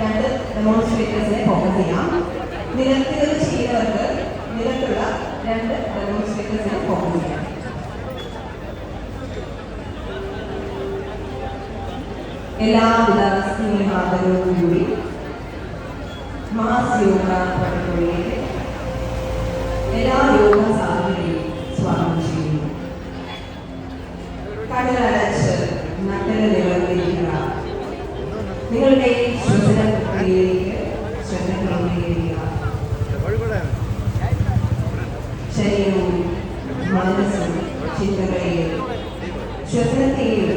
രണ്ട് ഡെമോൺസ്ട്രേറ്റേഴ്സിനെ ഫോക്കസ് ചെയ്യാം. നിലത്തിൽ ചെയ്യുന്നവർക്ക് നിലത്തുള്ള രണ്ട് ഡെമോൺസ്ട്രേറ്റേഴ്സിനെ ഫോക്കസ് ചെയ്യാം. എല്ലാവിധ സ്നേഹാദരവും കൂടി മാസ് യോഗ പഠനത്തിലേക്ക് എല്ലാ യോഗ സാധനയും സ്വാഗതം ചെയ്യുന്നു. കടലടച്ച് നട്ടൽ നിവർത്തിക്കുക നിങ്ങളുടെ പ്രക്രിയയിലേക്ക് ശ്രദ്ധ ക്രമീകരിക്കുക ശരീരവും മനസ്സും ചിന്തകളെയും ശ്രദ്ധയെയും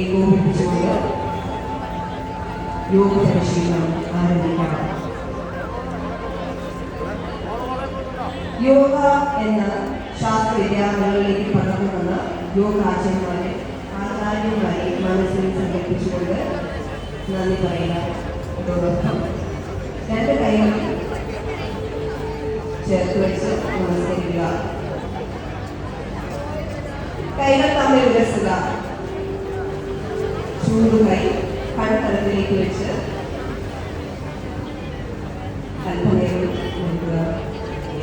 ഏകോപിപ്പിച്ചുകൊണ്ട് യോഗ പരിശീലനം ആരംഭിക്കണം യോഗ എന്ന ശാസ്ത്രവിദ്യാലയങ്ങളിലേക്ക് പകർന്നു വന്ന യോഗാചാര്യന്മാരെ ആചാര്യന്മാരെ മനസ്സിൽ സങ്കല്പിച്ചുകൊണ്ട് നന്ദി പറയുക. രണ്ട് കൈകളും ചേർത്ത് വെച്ച് നമസ്കരിക്കുക കൈകൾ തമ്മിൽ ഉരസുക ചൂടുകൈ കഴുത്തലത്തിലേക്ക് വെച്ച് അല്പനേരം നോക്കുക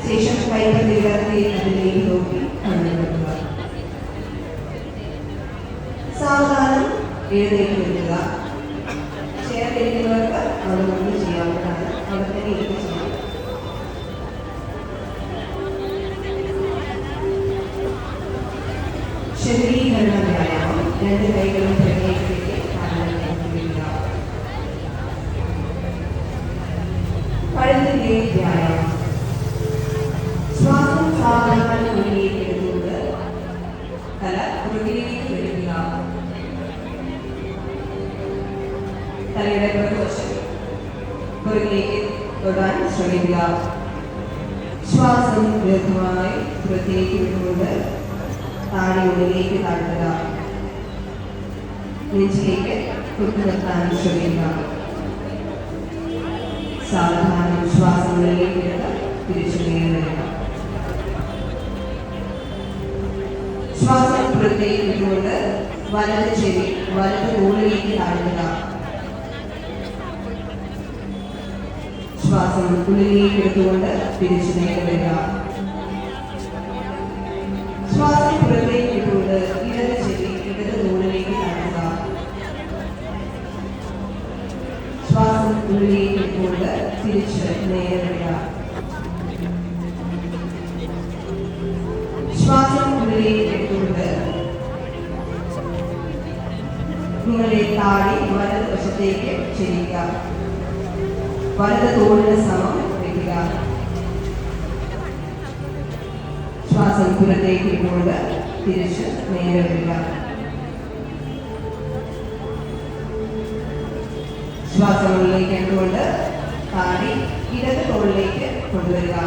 ശേഷം കൈകൾ നിലർത്തി അതിലേക്ക് നോക്കി കണ്ണുനോക്കുക സാവധാനം എഴുന്നേറ്റ് നിൽക്കുക ചേർന്നിരിക്കുന്നവർക്ക് അവിടെ നിന്ന് ചെയ്യാവുന്നതാണ് അവിടെ തന്നെ ഇരുന്ന് ചെയ്യാം ശരീരീകരണ വ്യായാമം രണ്ട് കൈകളും പ്രത്യേകിച്ച് വ്യായാമം ശ്വാസം സാധാരണ ഉള്ളിലേക്ക് തല പുറകിലേക്ക് വരിക. തലയുടെ പുറകുവശം തൊടാൻ ശ്രമിക്കുക. ശ്വാസം ദീർഘമായി പുറത്തേക്ക് വിട്ടുകൊണ്ട് താഴെ ഉള്ളിലേക്ക് താഴ്ത്തുക. നെഞ്ചിലേക്ക് കുത്തു നിർത്താൻ ശ്രമിക്കുക. സാവധാനം എടുത്ത് തിരിച്ചു നീങ്ങുക ശ്വാസം പുറത്തേക്ക് വിട്ടുകൊണ്ട് വലത് ചെവി വലത് മുകളിലേക്ക് താഴ്ത്തുക. ശ്വാസം ഉള്ളിലേക്ക് എടുത്തുകൊണ്ട് തിരിച്ചു നേരിടുക ശ്വാസം പുറത്തേക്ക് വിട്ടുകൊണ്ട് ഉള്ളിലേക്ക് എടുത്തുകൊണ്ട് തിരിച്ച് നേരിടുക. ശ്വാസം ഉള്ളിലേക്ക് എടുത്തുകൊണ്ട് നിങ്ങളുടെ താടി വലത് വശത്തേക്ക് ചെരിയുക. വലത് തോളിന് സമം വയ്ക്കുക ശ്വാസം പുറത്തേക്ക് കൊണ്ട് തിരിച്ച് നേരെ ശ്വാസം ഉള്ളിലേക്ക് ഇട്ടുകൊണ്ട് താടി ഇടത് തോളിലേക്ക് കൊണ്ടുവരിക?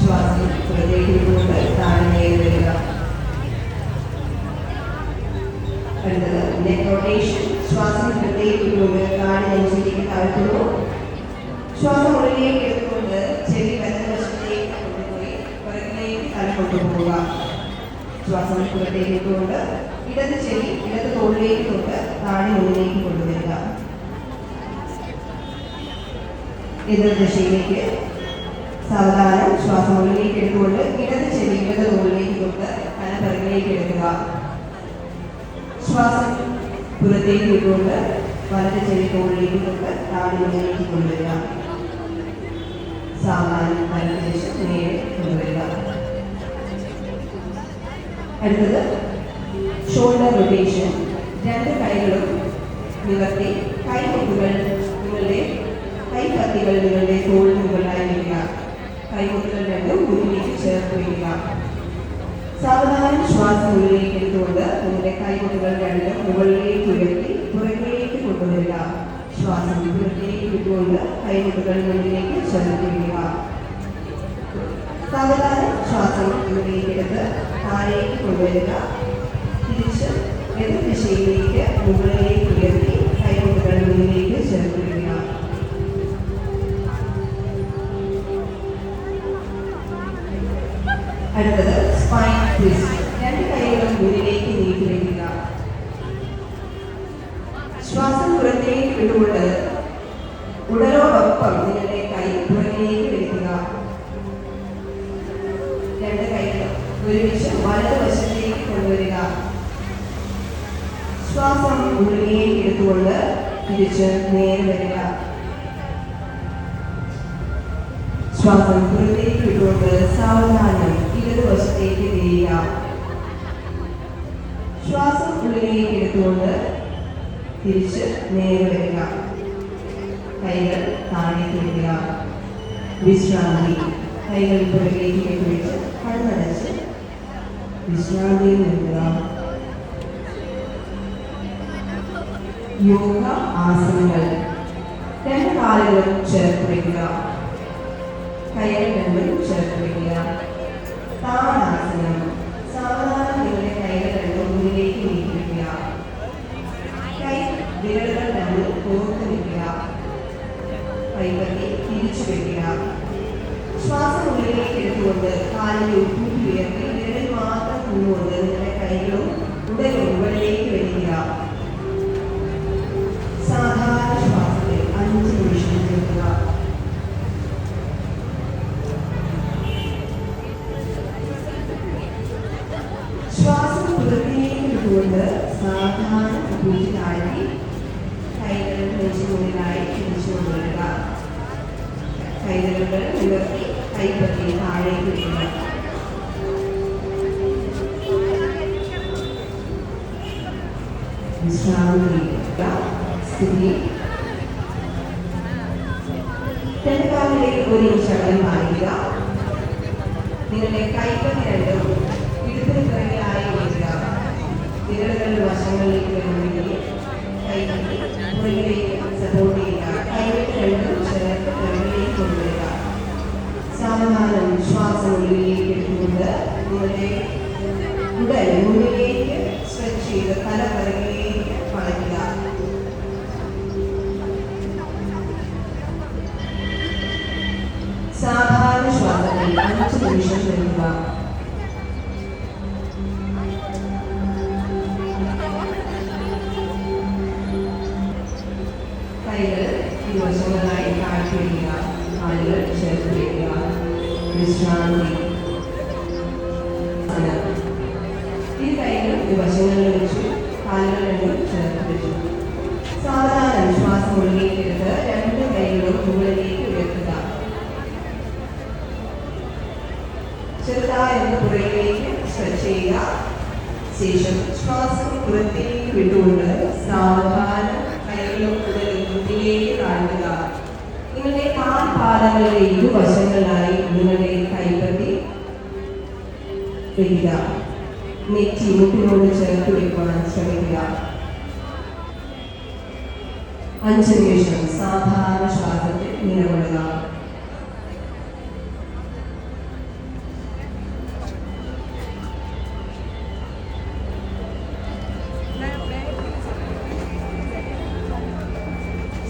ശ്വാസം പുറത്തേക്ക് ഇട്ടുകൊണ്ട് താഴെ നേരെ വരിക അടുത്തത് നെക്ക് റൊട്ടേഷൻ ശ്വാസം ഉള്ളിലേക്ക് എടുത്തുകൊണ്ട് ചെവി വലതുവശത്തേക്ക് കൊണ്ടുപോയി പുറകിലേക്ക് തല കൊണ്ടുപോവുക. ശ്വാസം പുറത്തേക്ക് ഇട്ടുകൊണ്ട് ഇടത് ചെവി ഇടത് തോളിലേക്ക് തൊട്ട് താഴെ ഉള്ളിലേക്ക് കൊണ്ടുവരിക. എതിർ ദിശയിലേക്ക്. സാവധാനം ശ്വാസം ഉള്ളിലേക്ക് എടുത്തുകൊണ്ട് ഇടത് ചെവി ഇടത് തോളിലേക്ക് തൊട്ട് തല പിറകിലേക്ക് എടുക്കുക. ശ്വാസം പുറത്തേക്ക് വിട്ടുകൊണ്ട് വലത് ചെവി തോളിലേക്ക് തൊട്ട് താഴെ ഉള്ളിലേക്ക് കൊണ്ടുവരിക. സാമാന്യം വലത് നേരെ കൊണ്ടുവരിക. അടുത്തത് ഷോൾഡർ റൊട്ടേഷൻ രണ്ട് കൈകളും നിവർത്തി കൈമുട്ടുകൾ നിങ്ങളുടെ കൈപ്പത്തികൾ നിങ്ങളുടെ തോളിന് മുകളിലായി വരിക. കൈമുട്ടുകൾ രണ്ടും മുന്നിലേക്ക് ചേർത്ത് വരിക. സാവധാനം ശ്വാസം ഉള്ളിലേക്ക് എടുത്തുകൊണ്ട് നിങ്ങളുടെ കൈമുട്ടുകൾ രണ്ടും മുകളിലേക്ക് ഉയർത്തി പുറകിലേക്ക് കൊണ്ടുവരിക. ശ്വാസം പുറത്തേക്ക് വിട്ടുകൊണ്ട് കൈമുട്ടുകൾ മുന്നിലേക്ക് ചേർത്ത് വരിക. സാവധാനം ശ്വാസം ഉള്ളിലേക്ക് എടുത്ത് താഴേക്ക് കൊണ്ടുവരിക. എതിർ ദിശയിലേക്ക് മുകളിലേക്ക് ഉയർത്തി കൈമുട്ടുകൾ മുന്നിലേക്ക് ചേർത്ത് വയ്ക്കുക അടുത്തത് സ്പൈൻ ട്വിസ്റ്റ് രണ്ട് കൈകളും മുന്നിലേക്ക് നീട്ടി വയ്ക്കുക ശ്വാസം പുറത്തേക്ക് വിട്ടുകൊണ്ട് ഉടലോടൊപ്പം നിങ്ങളുടെ കൈ പുറകിലേക്ക് വലിക്കുക രണ്ട് കൈകൾ ഒരുമിച്ച് വലതുവശത്തേക്ക് കൊണ്ടുവരിക ശ്വാസം ഉള്ളിലേക്ക് എടുത്തുകൊണ്ട് തിരിച്ച് നേരെ വരിക. ശ്വാസം പുറത്തേക്ക് വിട്ടുകൊണ്ട് സാവധാനം ഇടതുവശത്തേക്ക് തിരിയുക ശ്വാസം ഉള്ളിലേക്ക് എടുത്തുകൊണ്ട് തിരിച്ച് നേരെ വരിക. കൈകൾ താഴെ വരിക. വിശ്രാന്തി. കൈകൾ പുറകിലേക്ക് കെട്ടിവെച്ച് കണ്ണടച്ച് വിശ്രാന്തിയിൽ നിൽക്കുക. യോഗ ആസനങ്ങൾ. രണ്ട് കാലുകളും ചേർത്ത് വയ്ക്കുക കൈകൾ രണ്ടും സാവധാനം നിങ്ങളുടെ കൈകൾ രണ്ടും മുന്നിലേക്ക് കൈ വിരലുകൾ രണ്ടും കോർത്ത് വയ്ക്കുക. തിരിച്ചു വയ്ക്കുക. ശ്വാസം ഉള്ളിലേക്ക് എടുത്തുകൊണ്ട് ഉപ്പൂട്ടി കൈകൾ നെഞ്ചിനുള്ളിലായി തിരിച്ചു കൊണ്ടുവരിക. കൈകളുകൾ ഉയർത്തി കൈപ്പത്തി താഴേക്ക് വിടുക വിശ്രാന്തി സ്ഥിതി തെൽക്കാലിലേക്ക് ഒരു ശകലം പാലിക്കുക നിങ്ങളുടെ കൈപ്പത്തി രണ്ടും ഇടുപ്പിന് പിറകിലായി വയ്ക്കുക വിരലുകളുടെ വശങ്ങളിലേക്ക് പുറകിലേക്ക് സപ്പോർട്ട് ചെയ്യുക കൈവിട്ട് ചേർത്ത് പിറകിലേക്ക് കൊണ്ടുവരിക സാവധാനം ശ്വാസം ഉള്ളിലേക്ക് എടുത്തുകൊണ്ട് നിങ്ങളുടെ ഉടൽ മുന്നിലേക്ക് സ്ട്രെച്ച് ചെയ്ത് തല പിറകിലേക്ക് വളയ്ക്കുക സാധാരണ ശ്വാസത്തിൽ അഞ്ച് നിമിഷം കൈകൾ വശങ്ങളിൽ വെച്ചു കാലുകൾ രണ്ടും സാധാരണ ശ്വാസം രണ്ട് കൈകളും മുകളിലേക്ക് ഉയർത്തുക. ചെറുതായി പുറകിലേക്ക് സ്ട്രെച്ച് ചെയ്യുക. ശേഷം ശ്വാസം പുറത്തേക്ക് വിട്ടുകൊണ്ട് സാവധാനം കൈകളും മുന്നിലേക്ക് താഴ്ത്തുക. നിങ്ങളുടെ കാൽ ഇരുവശങ്ങളിലായി നിങ്ങളുടെ വയ്ക്കുക നെറ്റി മുട്ടിനോട് ചേർത്ത് വയ്ക്കുവാൻ ശ്രമിക്കുക. അഞ്ച് നിമിഷം സാധാരണ ശ്വാസത്തിൽ നിലകൊള്ളുക.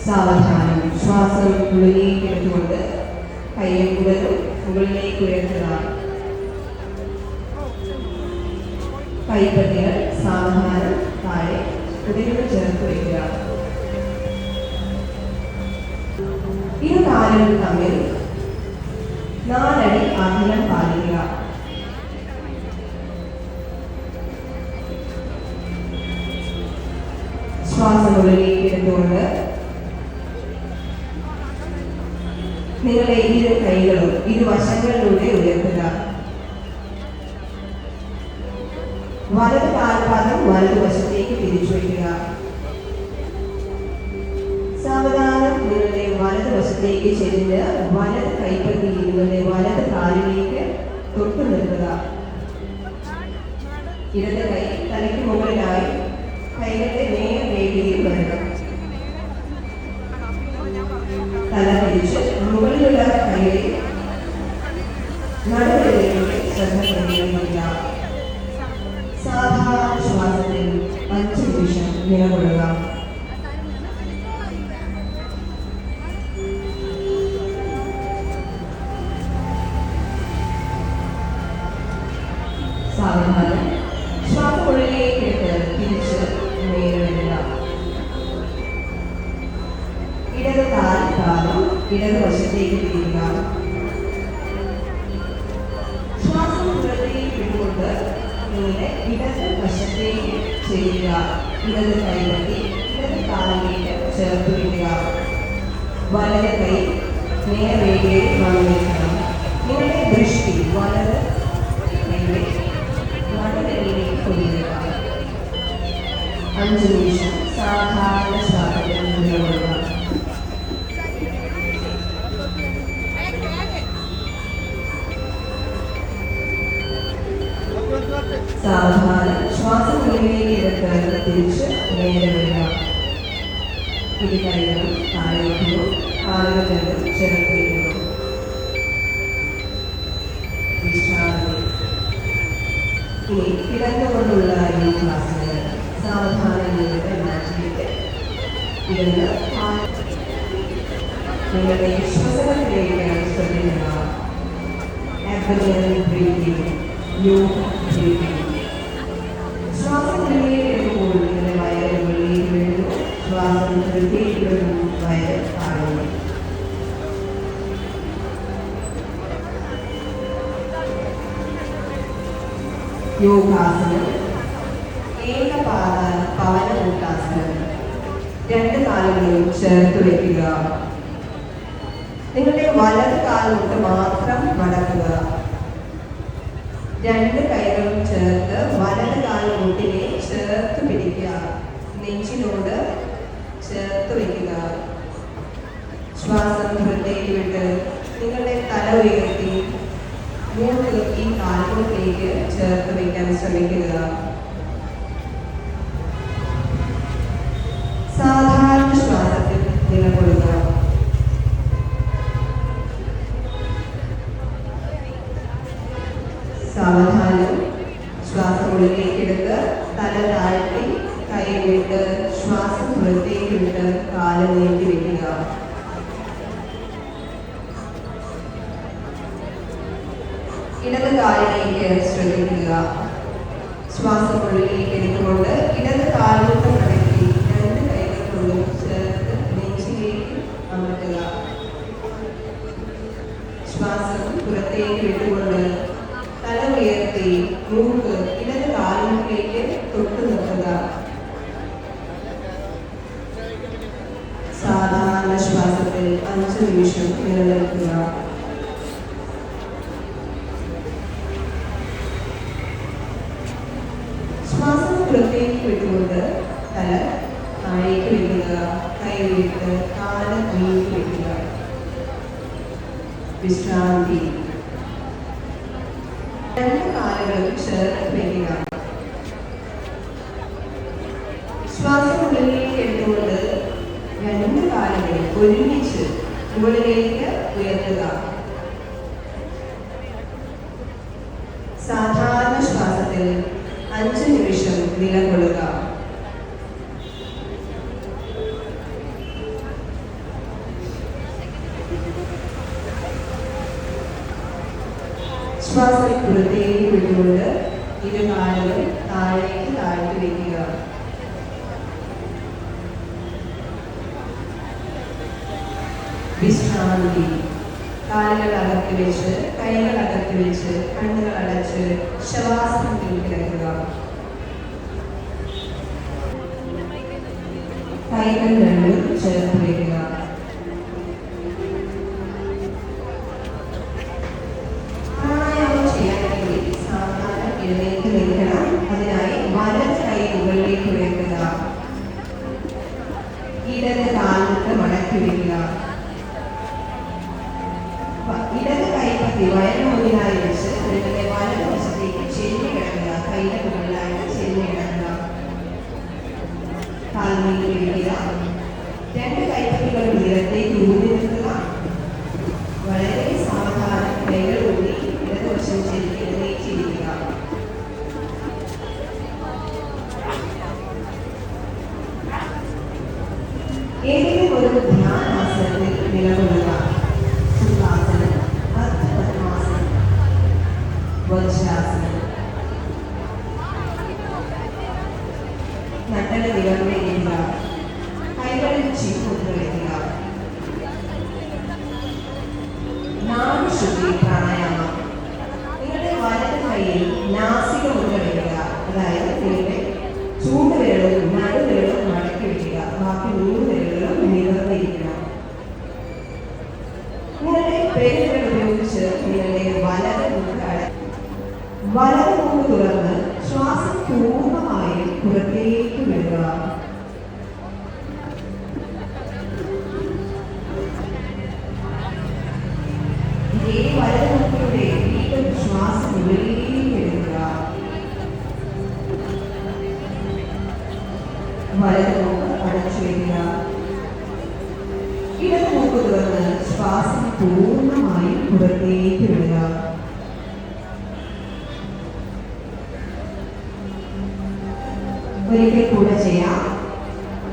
സാവധാനം ശ്വാസം ഉള്ളിലേക്ക് എടുത്തുകൊണ്ട് കയ്യും കുടലും മുകളിലേക്ക് ഉയർത്തുക. കൈപ്പത്തികൾ സാവധാനം താഴെ കുടലിന് ചേർത്ത് വയ്ക്കുക ഇരു കാലുകൾ തമ്മിൽ നാലടി അകലം പാലിക്കുക. ശ്വാസം എടുത്തുകൊണ്ട് നിങ്ങളുടെ ഇരു കൈകളും ഉയർത്തുക. വലത് കാൽപാദം വലതുവശത്തേക്ക് തിരിച്ചു വയ്ക്കുക സാവധാനം നിങ്ങളുടെ വലതുവശത്തേക്ക് ചെരിഞ്ഞ് വലത് കൈപ്പത്തി നിങ്ങളുടെ വലത് കാലിലേക്ക് തൊട്ടു നിൽക്കുക. ഇടത് കൈ തലയ്ക്ക് മുകളിലായി ഇടതുവശത്തേക്ക് തിരിയുക ശ്വാസം പുറത്തേക്ക് വിട്ടുകൊണ്ട് നിങ്ങളുടെ ഇടത് വശത്തേക്ക് ചെയ്യുക. ഇടത് കൈവത്തി ഇടത് കാലിലേക്ക് ചേർത്ത് വിടുക വലത് കൈ നേർരേഖയിൽ വന്നിരിക്കണം നിങ്ങളുടെ ദൃഷ്ടി വലത് നടുവിലേക്ക് കൊണ്ടുവരിക അഞ്ച് നിമിഷം സാധാരണ ശ്വാസത്തിൽ സാവധാനം ശ്വാസം ഉള്ളിലേക്ക് എടുത്ത് തിരിച്ച് നേരെ വരിക ഇരു കൈകളും താഴെ വയ്ക്കുന്നു കാലുകൾ രണ്ടും ചേർത്ത് വയ്ക്കുന്നു വിശ്രാമി ഇനി കിടന്നുകൊണ്ടുള്ള ഈ ക്ലാസ്സുകൾ സാവധാനങ്ങളുടെ നിങ്ങളുടെ മാറ്റിയിട്ട് ഇരുന്ന് നിങ്ങളുടെ ശ്വസനത്തിലേക്ക് ശ്രദ്ധിക്കുക abdominal breathing, yoga breathing. പുറത്തേക്ക് വിടുന്നു വയറ് താഴുന്നു യോഗാസനം ഏകപാദ പവനകൂട്ടാസനം രണ്ട് കാലുകളെയും ചേർത്ത് വയ്ക്കുക. നിങ്ങളുടെ വലത് കാലുകൊണ്ട് മാത്രം മടക്കുക. രണ്ട് കൈകളും ചേർത്ത് വലത് കാലുകൊട്ടിനെ ചേർത്ത് പിടിക്കുക. നെഞ്ചിനോട് ചേർത്ത് വയ്ക്കുക ശ്വാസം പുറത്തേക്ക് വിട്ട് നിങ്ങളുടെ തല ഉയർത്തി മൂക്ക് ഈ കാലുകളിലേക്ക് ചേർത്ത് വയ്ക്കാൻ ശ്രമിക്കുക. ശ്വാസം ഉള്ളിലേക്ക് എടുത്തുകൊണ്ട് ഇടത് കാലിലോട്ട് മടക്കി രണ്ട് കൈകൾ ചേർത്ത് നെഞ്ചിലേക്ക് അമർത്തുക. ശ്വാസം പുറത്തേക്ക് വിട്ടുകൊണ്ട് തല ഉയർത്തി മൂക്ക് ഇടത് കാലിലേക്ക് തൊട്ടു നിർത്തുക. സാധാരണ ശ്വാസത്തിൽ അഞ്ച് നിമിഷം നിലനിൽക്കുക ശ്വാസം പുറത്തേക്ക് വിട്ടുകൊണ്ട് തല താഴേക്ക് വയ്ക്കുക കൈ വിട്ട് കാൽ നീക്കി വയ്ക്കുക വിശ്രാന്തി. രണ്ട് കാലുകളും ചേർത്ത് വയ്ക്കുക. ശ്വാസം ഉള്ളിലേക്ക് എടുത്തുകൊണ്ട് രണ്ട് കാലുകളും ഒരുമിച്ച് മുകളിലേക്ക് ഉയർത്തുക. സാധാരണ ശ്വാസത്തിൽ അഞ്ച് നിമിഷം നിലകൊള്ളുക ശ്വാസം പുറത്തേക്ക് വിട്ടുകൊണ്ട് ഇരു കാലുകൾ താഴേക്ക് താഴ്ത്തി വയ്ക്കുക. വിശ്രാന്തി. കാലുകൾ അകത്തി വെച്ച് കൈകൾ അകത്തി വെച്ച് കണ്ണുകൾ അടച്ച് ശവാസനത്തിൽ കിടക്കുക. കൈകൾ രണ്ടും ചേർത്ത് വയ്ക്കുക. മുകളിലേക്ക് ഉയർത്തുക ഇടത് കാലിട്ട് മടക്കി വയ്ക്കുക വ- ഇടത് കൈപ്പത്തി വയറ് മുന്നിലായി വെച്ച് നിങ്ങളുടെ വലതുവശത്തേക്ക് ചെല്ലി കിടക്കുക. കൈയുടെ മുകളിലായിട്ട് ചെല്ലി കിടക്കുക. കാൽമീതി പിടിക്കുക രണ്ട് കൈപ്പത്തികൾ ഉയരത്തേക്ക് ഊന്നി നിൽക്കുക വളരെ സാവധാനം കൈകൾ ഊന്നി ഇടതുവശം ചെരിഞ്ഞ് എഴുന്നേറ്റിരിക്കുക ഏതെങ്കിലും ഒരു ധ്യാനാസനത്തിൽ നിലകൊള്ളുക സുഖാസനം അർദ്ധപദ്മാസനം വജ്രാസനം നട്ടൽ നിലവിളിക്കുക കൈകളിൽ ചീർത്ത് വയ്ക്കുക വലത് മൂക്ക് തുറന്ന് ശ്വാസം പൂർണമായും പുറത്തേക്ക് വിടുക.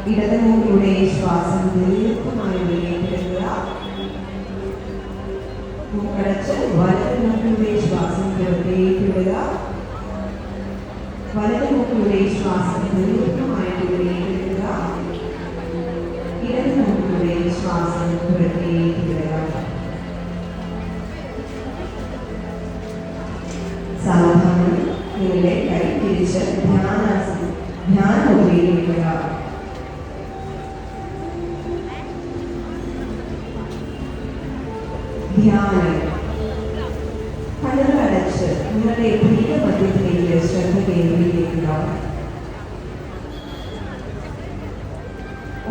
ഇടത് മൂക്കിലൂടെ ശ്വാസം ദീർഘമായി ഉള്ളിലേക്ക് എടുക്കുക മൂക്കടച്ച് വലത് ശ്വാസം പുറത്തേക്ക് വിടുക വലത് മൂക്കിലൂടെ ശ്വാസം ദീർഘമായിട്ട് ഉള്ളിലേക്ക് എടുക്കുക ഇടത് മൂക്കിലൂടെ ശ്വാസം പുറത്തേക്ക് നിങ്ങളുടെ കൈ തിരിച്ച് ധ്യാനാസനം ധ്യാന കണ്ണുകൾ അടച്ച് നിങ്ങളുടെ പ്രിയ മധ്യത്തിലേക്ക് ശ്രദ്ധ കേന്ദ്രീകരിക്കുക.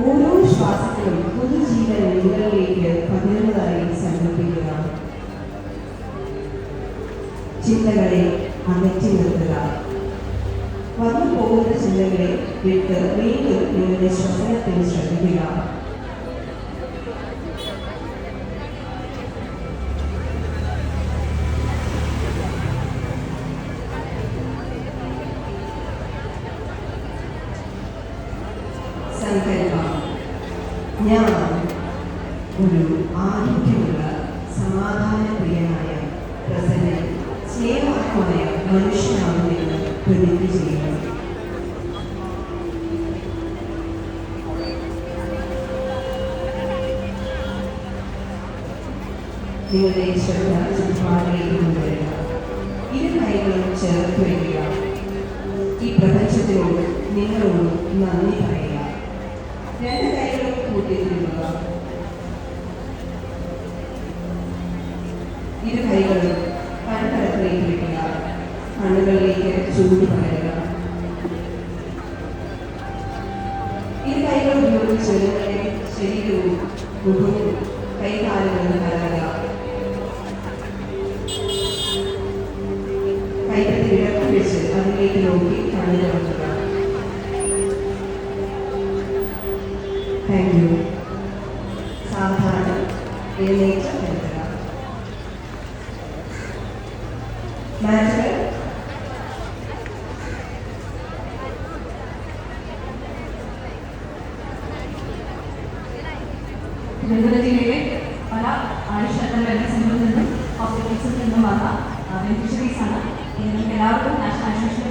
ഓരോ ശ്വാസത്തിലും പുതുജീവൻ നിങ്ങളിലേക്ക് പകരുന്നതായി സങ്കല്പിക്കുക. ചിന്തകളെ അകറ്റി നിർത്തുക. വന്നു പോകുന്ന ചിന്തകളെ വിട്ട് വീണ്ടും നിങ്ങളുടെ ശ്വസനത്തിൽ ശ്രദ്ധിക്കുക. സങ്കല്പം ഞാൻ ഒരു ആരോഗ്യമുള്ള സമാധാനപ്രിയനായ പ്രസന്നൻ സ്നേഹാത്മായ മനുഷ്യനാകുമെന്ന് പ്രതിജ്ഞ ചെയ്യുന്നു നിങ്ങളുടെ ശ്രദ്ധ ചുറ്റുപാടിലേക്ക് കൊണ്ടുവരിക ഇരു കൈകളും ചേർത്ത് വയ്ക്കുക ഈ പ്രപഞ്ചത്തിനോട് നിങ്ങളോട് നന്ദി പറയുക ഇരു കൈകളും കടക്കടത്തിലേക്ക് വയ്ക്കുക കണ്ണുകളിലേക്ക് ചൂട് പകരുക മാറ്റുകൾ തിരുവനന്തപുരം ജില്ലയിലെ പല വെൽനസ് സെന്ററിൽ നിന്നും ഹോസ്പിറ്റൽസിൽ നിന്നും വന്ന എല്ലാവർക്കും നാഷണൽ ആയുഷ്